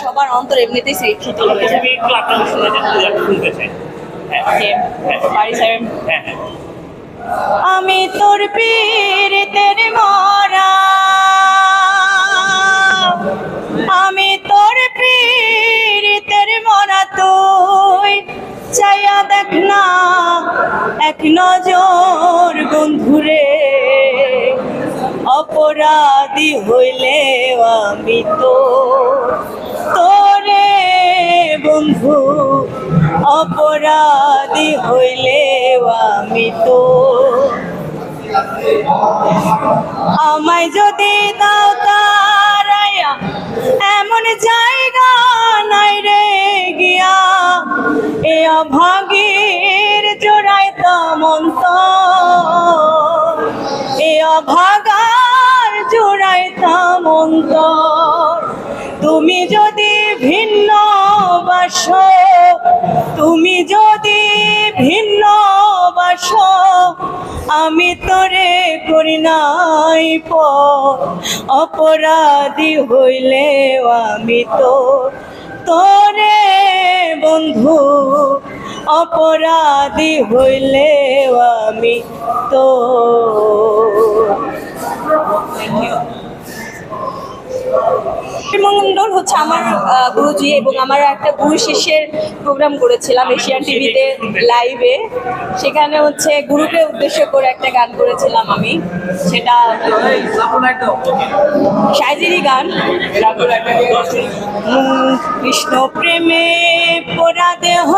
সবার অন্তর এমনিতেই সেই শীতল হয়ে যায়। শোনাতে শুনতে হ্যাঁ হ্যাঁ হ্যাঁ। আমি তোর পীড়িতের মরা। আমি তোর পীড়িতের মরা তুই। চাইয়া দেখ না এক নজর বন্ধুরে। অপরাধী হইলে আমি তো তোরে অপরাধী হইলে আমি তো। আমায় যদি দাও তারাইয়া এমন জায়গা নাই রে গিয়া। এ অভাগীর জোড়ায় মন্ত এ অভাগার আমি তোরে করি নাই অপরাধী হইলে আমি তো তোরে বন্ধু। অপরাধী হইলে আমি তো হচ্ছে আমার গুরুজি এবং আমার একটা গুরু শিষ্যের প্রোগ্রাম করেছিলাম এশিয়ান টিভিতে লাইভে সেখানে হচ্ছে গুরুকে উদ্দেশ্য করে একটা গান করেছিলাম আমি। সেটা সাইজেরই গান। কৃষ্ণ প্রেমে পোড়া দেহ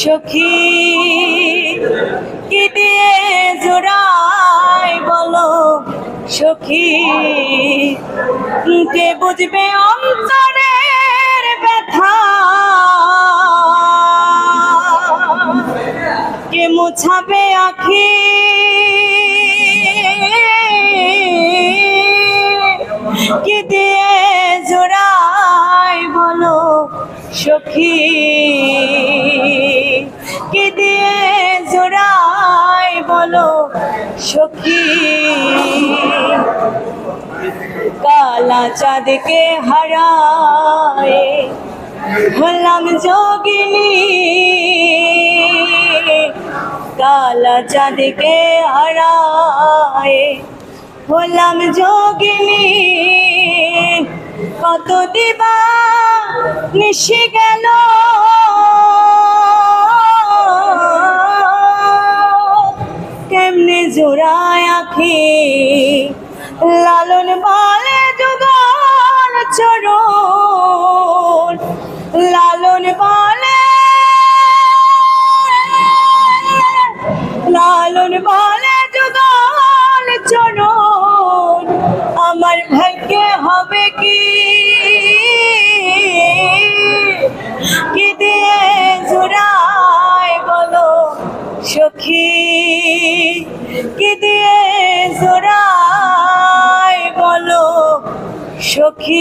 সখী, কি দিয়ে জোড়াই বলো সখী? কে বুঝবে অন্তরের ব্যথা? কে মুছাবে আখি? কি দিয়ে জোড়াই বলো সখী? কি দিয়ে জোড়াই বলো, সখী। কালা চাঁদকে হারায় হলাম যোগিনী। কালা চাঁদকে হারায় হলাম যোগিনী। কত দিবা নিশি গেল জোড়ায় আখি লালন বলে যুগল চরণ লালন বলে লালন বলে সখী।